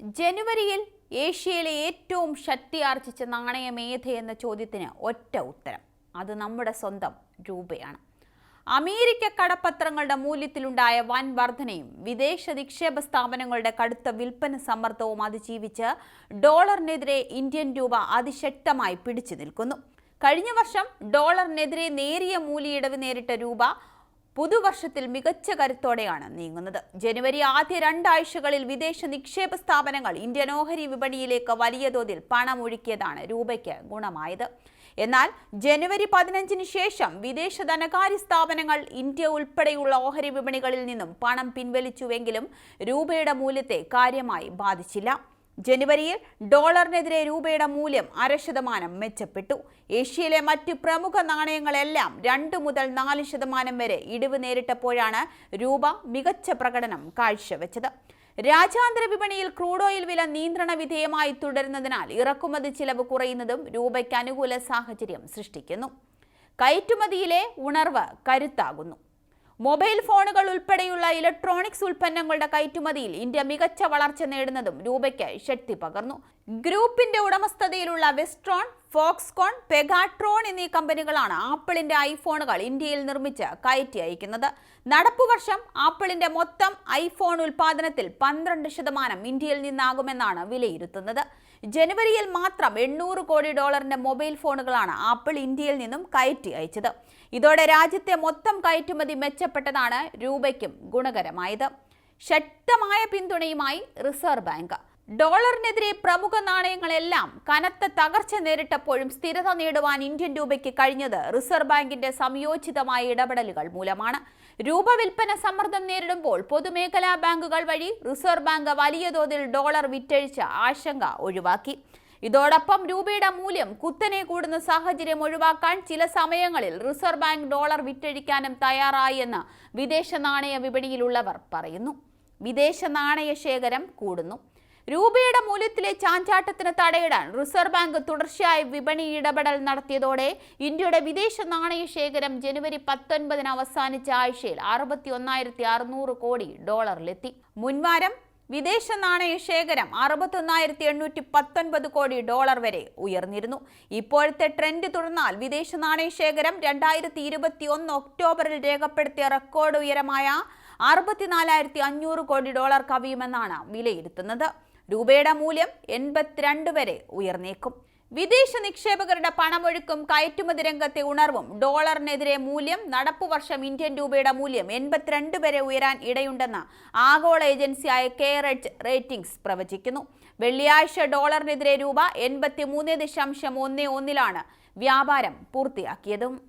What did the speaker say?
ജനുവരിയിൽ ഏഷ്യയിലെ ഏറ്റവും ശക്തിയാർജിച്ച നാണയം ഏത് എന്ന ചോദ്യത്തിന് ഒറ്റ ഉത്തരം. അത് നമ്മുടെ സ്വന്തം രൂപയാണ്. അമേരിക്ക കടപ്പത്രങ്ങളുടെ മൂല്യത്തിലുണ്ടായ വൻ വർധനയും വിദേശ നിക്ഷേപ സ്ഥാപനങ്ങളുടെ കടുത്ത വിൽപ്പന സമ്മർദ്ദവും അതിജീവിച്ച് ഡോളറിനെതിരെ ഇന്ത്യൻ രൂപ അതിശക്തമായി പിടിച്ചു നിൽക്കുന്നു. കഴിഞ്ഞ വർഷം ഡോളറിനെതിരെ നേരിയ മൂല്യയിടവ് നേരിട്ട രൂപ പുതുവർഷത്തിൽ മികച്ച കരുത്തോടെയാണ് നീങ്ങുന്നത്. ജനുവരി ആദ്യ രണ്ടാഴ്ചകളിൽ വിദേശ നിക്ഷേപ സ്ഥാപനങ്ങൾ ഇന്ത്യൻ ഓഹരി വിപണിയിലേക്ക് വലിയ തോതിൽ പണം ഒഴുക്കിയതാണ് രൂപയ്ക്ക് ഗുണമായത്. എന്നാൽ ജനുവരി പതിനഞ്ചിന് ശേഷം വിദേശ ധനകാര്യ സ്ഥാപനങ്ങൾ ഇന്ത്യ ഉൾപ്പെടെയുള്ള ഓഹരി വിപണികളിൽ നിന്നും പണം പിൻവലിച്ചുവെങ്കിലും രൂപയുടെ മൂല്യത്തെ കാര്യമായി ബാധിച്ചില്ല. ജനുവരിയിൽ ഡോളറിനെതിരെ രൂപയുടെ മൂല്യം അര ശതമാനം മെച്ചപ്പെട്ടു. ഏഷ്യയിലെ മറ്റ് പ്രമുഖ നാണയങ്ങളെല്ലാം രണ്ട് മുതൽ നാല് ശതമാനം വരെ ഇടിവ് നേരിട്ടപ്പോഴാണ് രൂപ മികച്ച പ്രകടനം കാഴ്ചവെച്ചത്. രാജ്യാന്തര വിപണിയിൽ ക്രൂഡ് ഓയിൽ വില നിയന്ത്രണ വിധേയമായി തുടരുന്നതിനാൽ ഇറക്കുമതി ചിലവ് കുറയുന്നതും രൂപയ്ക്ക് അനുകൂല സാഹചര്യം സൃഷ്ടിക്കുന്നു. കയറ്റുമതിയിലെ ഉണർവ് കരുത്താകുന്നു. മൊബൈൽ ഫോണുകൾ ഉൾപ്പെടെയുള്ള ഇലക്ട്രോണിക്സ് ഉൽപ്പന്നങ്ങളുടെ കയറ്റുമതിയിൽ ഇന്ത്യ മികച്ച വളർച്ച നേടുന്നതും രൂപയ്ക്ക് ശക്തി പകർന്നു. ഗ്രൂപ്പിന്റെ ഉടമസ്ഥതയിലുള്ള വെസ്ട്രോൺ ഫോക്സ്കോൺ പെഗാട്രോൺ എന്നീ കമ്പനികളാണ് ആപ്പിളിന്റെ ഐഫോണുകൾ ഇന്ത്യയിൽ നിർമ്മിച്ച് കയറ്റി അയക്കുന്നത്. നടപ്പുവർഷം ആപ്പിളിന്റെ മൊത്തം ഐഫോൺ ഉൽപാദനത്തിൽ പന്ത്രണ്ട് ശതമാനം ഇന്ത്യയിൽ നിന്നാകുമെന്നാണ് വിലയിരുത്തുന്നത്. ജനുവരിയിൽ മാത്രം എണ്ണൂറ് കോടി ഡോളറിന്റെ മൊബൈൽ ഫോണുകളാണ് ആപ്പിൾ ഇന്ത്യയിൽ നിന്നും കയറ്റി അയച്ചത്. ഇതോടെ രാജ്യത്തെ മൊത്തം കയറ്റുമതി മെച്ചപ്പെട്ടതാണ് രൂപയ്ക്കും ഗുണകരമായത്. ശക്തമായ പിന്തുണയുമായി റിസർവ് ബാങ്ക്. ഡോളറിനെതിരെ പ്രമുഖ നാണയങ്ങളെല്ലാം കനത്ത തകർച്ച നേരിട്ടപ്പോഴും സ്ഥിരത നേടുവാൻ ഇന്ത്യൻ രൂപയ്ക്ക് കഴിഞ്ഞത് റിസർവ് ബാങ്കിന്റെ സംയോജിതമായ ഇടപെടലുകൾ മൂലമാണ്. രൂപ വിൽപ്പന സമ്മർദ്ദം നേരിടുമ്പോൾ പൊതുമേഖലാ ബാങ്കുകൾ വഴി റിസർവ് ബാങ്ക് വലിയ തോതിൽ ഡോളർ വിറ്റഴിച്ച ആശങ്ക ഒഴിവാക്കി. ഇതോടൊപ്പം രൂപയുടെ മൂല്യം കുത്തനെ കൂടുന്ന സാഹചര്യം ഒഴിവാക്കാൻ ചില സമയങ്ങളിൽ റിസർവ് ബാങ്ക് ഡോളർ വിറ്റഴിക്കാനും തയ്യാറായി എന്ന് വിദേശ നാണയ വിപണിയിലുള്ളവർ പറയുന്നു. വിദേശ നാണയ ശേഖരം കൂടുന്നു. രൂപയുടെ മൂല്യത്തിലെ ചാഞ്ചാട്ടത്തിന് തടയിടാൻ റിസർവ് ബാങ്ക് തുടർച്ചയായി വിപണി ഇടപെടൽ നടത്തിയതോടെ ഇന്ത്യയുടെ വിദേശ നാണയ ശേഖരം ജനുവരി പത്തൊൻപതിന് അവസാനിച്ച ആഴ്ചയിൽ അറുപത്തി ഒന്നായിരത്തി അറുന്നൂറ് കോടി ഡോളറിലെത്തി. മുൻവാരം വിദേശ നാണയ ശേഖരം അറുപത്തൊന്നായിരത്തി എണ്ണൂറ്റി പത്തൊൻപത് കോടി ഡോളർ വരെ ഉയർന്നിരുന്നു. ഇപ്പോഴത്തെ ട്രെൻഡ് തുടർന്നാൽ വിദേശ നാണയ ശേഖരം രണ്ടായിരത്തി ഇരുപത്തി ഒന്ന് ഒക്ടോബറിൽ രേഖപ്പെടുത്തിയ റെക്കോർഡ് ഉയരമായ അറുപത്തിനാലായിരത്തി അഞ്ഞൂറ് കോടി ഡോളർ കവിയുമെന്നാണ് വിലയിരുത്തുന്നത്. രൂപയുടെ മൂല്യം എൺപത്തിരണ്ട് വരെ ഉയർന്നേക്കും. വിദേശ നിക്ഷേപകരുടെ പണമൊഴുക്കും കയറ്റുമതി രംഗത്തെ ഉണർവും ഡോളറിനെതിരെ മൂല്യം നടപ്പു വർഷം ഇന്ത്യൻ രൂപയുടെ മൂല്യം എൺപത്തിരണ്ട് വരെ ഉയരാൻ ഇടയുണ്ടെന്ന് ആഗോള ഏജൻസിയായ കെയറെഡ് റേറ്റിംഗ്സ് പ്രവചിക്കുന്നു. വെള്ളിയാഴ്ച ഡോളറിനെതിരെ രൂപ എൺപത്തി മൂന്ന് ദശാംശം ഒന്ന് ഒന്നിലാണ് വ്യാപാരം പൂർത്തിയാക്കിയതും.